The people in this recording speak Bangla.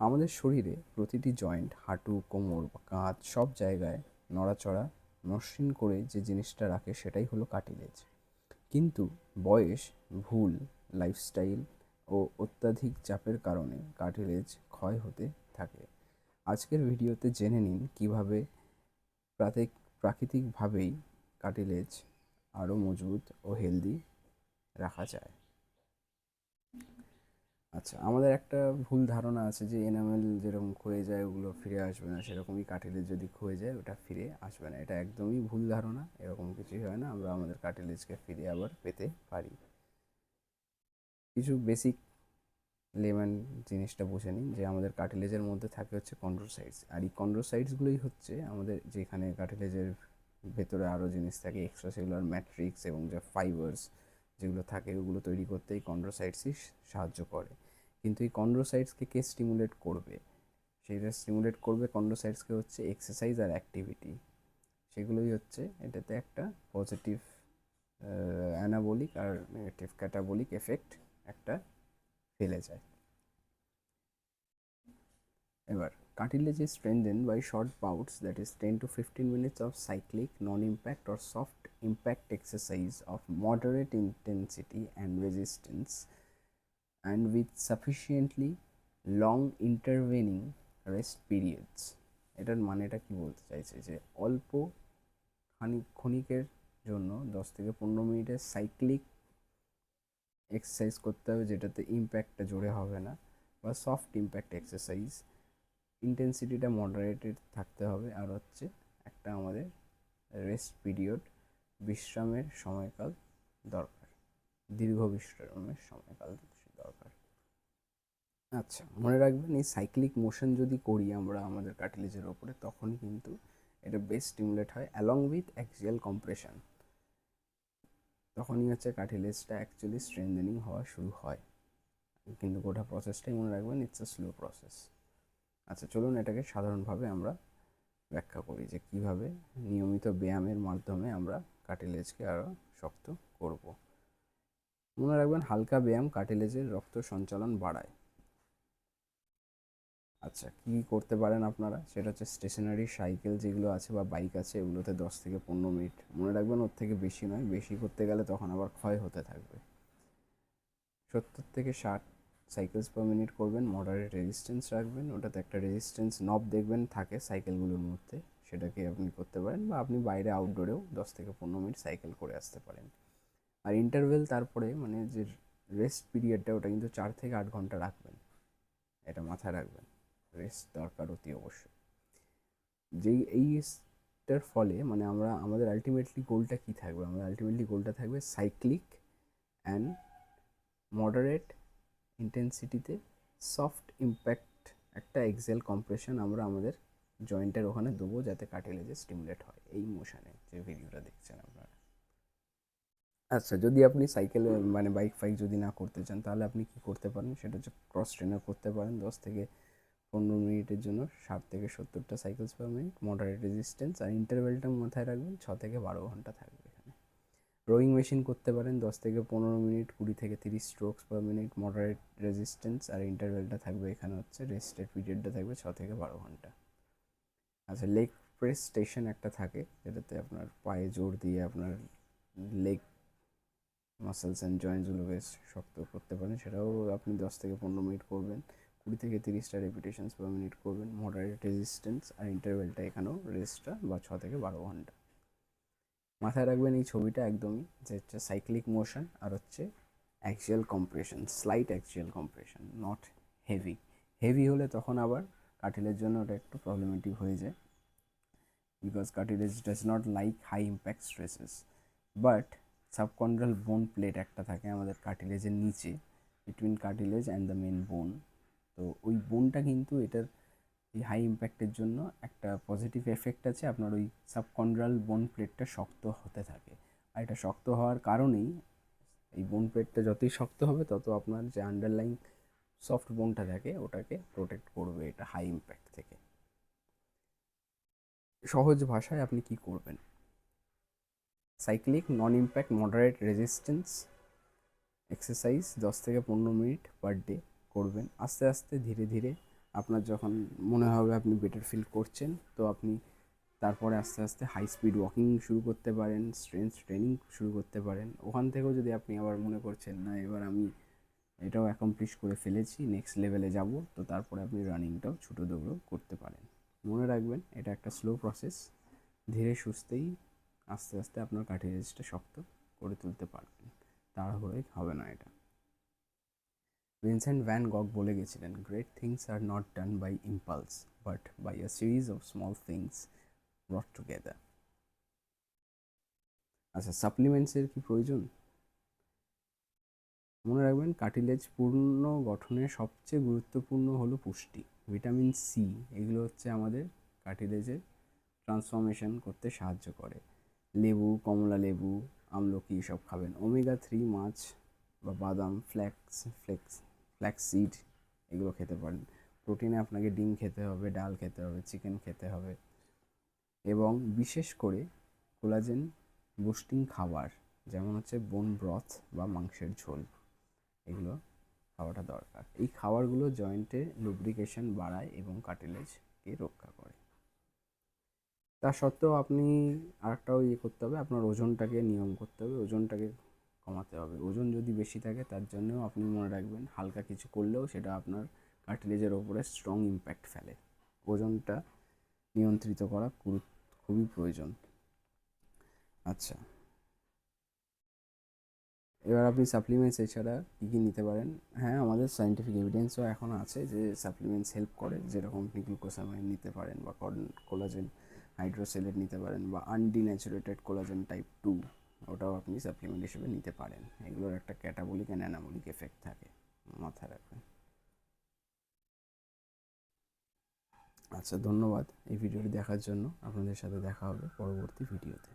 আমাদের শরীরে প্রতিটি জয়েন্ট হাঁটু, কোমর বা কাঁধ সব জায়গায় নড়াচড়া, মসৃণ করে যে জিনিসটা রাখে সেটাই হলো কাটিলেজ কিন্তু বয়স, ভুল লাইফস্টাইল ও অত্যাধিক চাপের কারণে কাটিলেজ ক্ষয় হতে থাকে। আজকের ভিডিওতে জেনে নিন কীভাবে প্রাতিক প্রাকৃতিকভাবেই কাটিলেজ আরও মজবুত ও হেলদি রাখা যায়। আচ্ছা আমাদের একটা ভুল ধারণা আছে যে এনামেল যেরকম ক্ষয়ে যায় ওগুলো ফিরে আসবে না, সেরকমই কাটিলেজ যদি ক্ষয়ে যায় ওটা ফিরে আসবে না। এটা একদমই ভুল ধারণা, এরকম কিছুই হয় না, আমরা আমাদের কাটিলেজকে ফিরে আবার পেতে পারি। কিছু বেসিক লেমন জিনিসটা বুঝে নিন, যে আমাদের কাটিলেজের মধ্যে থাকে হচ্ছে কন্ড্রোসাইটস আর এই কন্ড্রোসাইটসগুলোই হচ্ছে আমাদের যেখানে কাটিলেজের ভেতরে আরও জিনিস থাকে এক্সট্রা সেলুলার ম্যাট্রিক্স এবং যে ফাইবার্স যেগুলো থাকে ওগুলো তৈরি করতে এই কন্ড্রোসাইটসই সাহায্য করে। কিন্তু এই কন্ড্রোসাইটসকে কে স্টিমুলেট করবে? সেটা স্টিমুলেট করবে কন্ড্রোসাইটসকে হচ্ছে এক্সারসাইজ আর অ্যাক্টিভিটি সেগুলোই হচ্ছে এটাতে একটা পজিটিভ অ্যানাবলিক আর নেগেটিভ ক্যাটাবলিক এফেক্ট একটা ফেলে যায়। এবার cartilages strengthen by short bouts that is ten to fifteen minutes of cyclic non impact or soft impact exercise of moderate intensity and resistance and with sufficiently long intervening rest periods. এটার মানেটা কি বলতে চাইছে? যে অল্প খানিক, ক্ষণিকের জন্য দশ থেকে পনেরো মিনিটের সাইক্লিক এক্সারসাইজ করতে হবে, যেটাতে ইম্প্যাক্টটা জোরে হবে না বা সফট ইম্প্যাক্ট এক্সারসাইজ ইন্টেন্সিটিটা মডারেটেড থাকতে হবে। আর হচ্ছে একটা আমাদের রেস্ট পিরিয়ড বিশ্রামের সময়কাল দরকার, দীর্ঘ বিশ্রামের সময়কাল। দরকার। আচ্ছা মনে রাখবেন এই সাইক্লিক মোশন যদি করি আমরা আমাদের কাটিলেজের ওপরে, তখনই কিন্তু এটা বেশ স্টিমুলেট হয় অ্যালং উইথ অ্যাক্সিয়াল কম্প্রেশন তখনই হচ্ছে কাটিলেজটা অ্যাকচুয়ালি স্ট্রেন্থেনিং হওয়া শুরু হয়। কিন্তু গোটা প্রসেসটাই মনে রাখবেন ইটস আ স্লো প্রসেস আচ্ছা চলুন এটাকে সাধারণভাবে আমরা ব্যাখ্যা করি যে কীভাবে নিয়মিত ব্যায়ামের মাধ্যমে আমরা কাটিলেজকে আরও শক্ত করব। মনে রাখবেন, হালকা ব্যায়াম কাটিলেজের রক্ত সঞ্চালন বাড়ায়। আচ্ছা কী করতে পারেন আপনারা? সেটা হচ্ছে স্টেশনারি সাইকেল যেগুলো আছে বা বাইক আছে, এগুলোতে দশ থেকে পনেরো মিনিট। মনে রাখবেন, ওর থেকে বেশি নয়, বেশি করতে গেলে তখন আবার ক্ষয় হতে থাকবে। সত্তর থেকে ষাট সাইকেলস পার মিনিট করবেন মডারেট রেজিস্ট্যান্স রাখবেন, ওটাতে একটা রেজিস্ট্যান্স নব দেখবেন থাকে সাইকেলগুলোর মধ্যে, সেটাকে আপনি করতে পারেন বা আপনি বাইরে আউটডোরেও দশ থেকে পনেরো মিনিট সাইকেল করে আসতে পারেন। আর ইন্টারভেল তারপরে মানে যে রেস্ট পিরিয়ডটা ওটা কিন্তু চার থেকে আট ঘণ্টা রাখবেন। এটা মাথায় রাখবেন। রেস্ট দরকার অতি অবশ্যই। যেই এইটার ফলে মানে আমরা, আমাদের আলটিমেটলি গোলটা কী থাকবে? আমাদের আলটিমেটলি গোলটা থাকবে সাইক্লিক অ্যান্ড মডারেট ইন্টেন্সিটিতে সফট ইম্প্যাক্ট একটা এক্সেল কম্প্রেশন আমরা আমাদের জয়েন্টের ওখানে দেবো যাতে কাটিলেজে স্টিমুলেট হয়। এই মোশানে যে ভিডিওটা দেখছেন আপনারা। আচ্ছা যদি আপনি সাইকেলে মানে বাইক ফাইক যদি না করতে চান, তাহলে আপনি কি করতে পারেন? সেটা হচ্ছে ক্রস ট্রেনার করতে পারেন। দশ থেকে পনেরো মিনিটের জন্য ষাট থেকে সত্তরটা cycles per minute moderate resistance আর ইন্টারভেলটা মাথায় রাখবেন, ছ থেকে বারো ঘণ্টা থাকবে এখানে। রোয়িং মেশিন করতে পারেন, দশ থেকে পনেরো মিনিট, কুড়ি থেকে তিরিশ strokes per minute moderate resistance আর ইন্টারভেলটা থাকবে এখানে হচ্ছে রেস্টের পিরিয়ডটা থাকবে ছ থেকে বারো ঘণ্টা। আচ্ছা লেগ প্রেস স্টেশন একটা থাকে, যেটাতে আপনার পায়ে জোর দিয়ে আপনার লেগ মাসেলস অ্যান্ড জয়েন্টসগুলো বেশ শক্ত করতে পারেন। সেটাও আপনি দশ থেকে পনেরো মিনিট করবেন। কুড়ি থেকে তিরিশটা রেপিটেশনস পার মিনিট করবেন। মডারেট রেজিস্ট্যান্স আর ইন্টারভেলটা এখানেও রেস্টটা বা ছ থেকে বারো ঘণ্টা। মাথায় রাখবেন এই ছবিটা একদমই যে হচ্ছে সাইক্লিক মোশন আর হচ্ছে actual compression slight actual compression not heavy heavy হলে তখন আবার কাটিলের জন্য ওটা একটু প্রবলেমেটিক হয়ে যায়। Because cartilage does not like high impact stresses but subchondral bone plate একটা থাকে আমাদের কার্টিলেজের নিচে between cartilage and the main bone তো ওই বোনটা কিন্তু এটার এই হাই ইম্প্যাক্টের জন্য একটা পজিটিভ এফেক্ট আছে, আপনার ওই সাবকন্ড্রাল বোন প্লেটটা শক্ত হতে থাকে। আর এটা শক্ত হওয়ার কারণেই এই বোন প্লেটটা যতই শক্ত হবে, তত আপনার যে আন্ডারলাইন সফট বোনটা থাকে, ওটাকে প্রোটেক্ট করবে এটা হাই ইম্প্যাক্ট থেকে। সহজ ভাষায় আপনি কি করবেন? Cyclic non impact moderate resistance exercise দশ থেকে পনেরো মিনিট পার ডে করবেন। আস্তে আস্তে, ধীরে ধীরে আপনার যখন মনে হবে আপনি বেটার ফিল করছেন, তো আপনি তারপরে আস্তে আস্তে হাই স্পিড ওয়াকিং শুরু করতে পারেন স্ট্রেংথ ট্রেনিং শুরু করতে পারেন। ওখান থেকেও যদি আপনি আবার মনে করছেন, না, এবার আমি এটাও অ্যাকমপ্লিশ করে ফেলেছি নেক্সট লেভেলে যাব, তো তারপরে আপনি রানিংটাও ছোটো দৌড়ও করতে পারেন। মনে রাখবেন, এটা একটা স্লো প্রসেস ধীরে সুস্থেই আস্তে আস্তে আপনার কাঠি কার্টিলেজটা শক্ত করে তুলতে পারবেন। তাড়াহুড়োই হবে না এটা। ভিনসেন্ট ভ্যান গগ বলে গেছিলেন great things are not done by impulse but by a series of small things brought together আচ্ছা সাপ্লিমেন্টসের কি প্রয়োজন? মনে রাখবেন কার্টিলেজ পূর্ণ গঠনে সবচেয়ে গুরুত্বপূর্ণ হলো পুষ্টি। ভিটামিন সি, এগুলো হচ্ছে আমাদের কার্টিলেজের ট্রান্সফরমেশন করতে সাহায্য করে। লেবু, কমলা লেবু, আমলকি সব খাবেন। ওমেগা থ্রি মাছ বা বাদাম ফ্ল্যাক্স ফ্লেক্স ফ্ল্যাক্স সিড এগুলো খেতে পারেন। প্রোটিনে আপনাকে ডিম খেতে হবে, ডাল খেতে হবে, চিকেন খেতে হবে। এবং বিশেষ করে কোলাজেন বুস্টিং খাবার, যেমন হচ্ছে বোন ব্রথ বা মাংসের ঝোল, এগুলো খাওয়াটা দরকার। এই খাবারগুলো জয়েন্টে লুব্রিকেশন বাড়ায় এবং কার্টিলেজকে রক্ষা করে। তা সত্ত্বেও আপনি আরেকটাও ইয়ে করতে হবে, আপনার ওজনটাকে নিয়ম করতে হবে, ওজনটাকে কমাতে হবে। ওজন যদি বেশি থাকে তার জন্যও আপনি মনে রাখবেন হালকা কিছু করলেও সেটা আপনার কার্টিলেজের ওপরে স্ট্রং ইম্প্যাক্ট ফেলে। ওজনটা নিয়ন্ত্রিত করা খুবই প্রয়োজন। আচ্ছা। এবার আপনি সাপ্লিমেন্টস এছাড়া কী কী নিতে পারেন? হ্যাঁ আমাদের সাইন্টিফিক এভিডেন্সও এখন আছে যে সাপ্লিমেন্টস হেল্প করে, যেরকম আপনি গ্লুকোসামাইন নিতে পারেন বা কোলাজেন হাইড্রোসেলেট নিতে পারেন বা আনডিন্যাচুরেটেড কোলাজেন টাইপ টু ওটাও আপনি সাপ্লিমেন্ট হিসেবে নিতে পারেন। এগুলোর একটা ক্যাটাবলিক অ্যান্ড অ্যানাবলিক এফেক্ট থাকে মাথায় রাখবেন। আচ্ছা ধন্যবাদ এই ভিডিওটি দেখার জন্য। আপনাদের সাথে দেখা হবে পরবর্তী ভিডিওতে।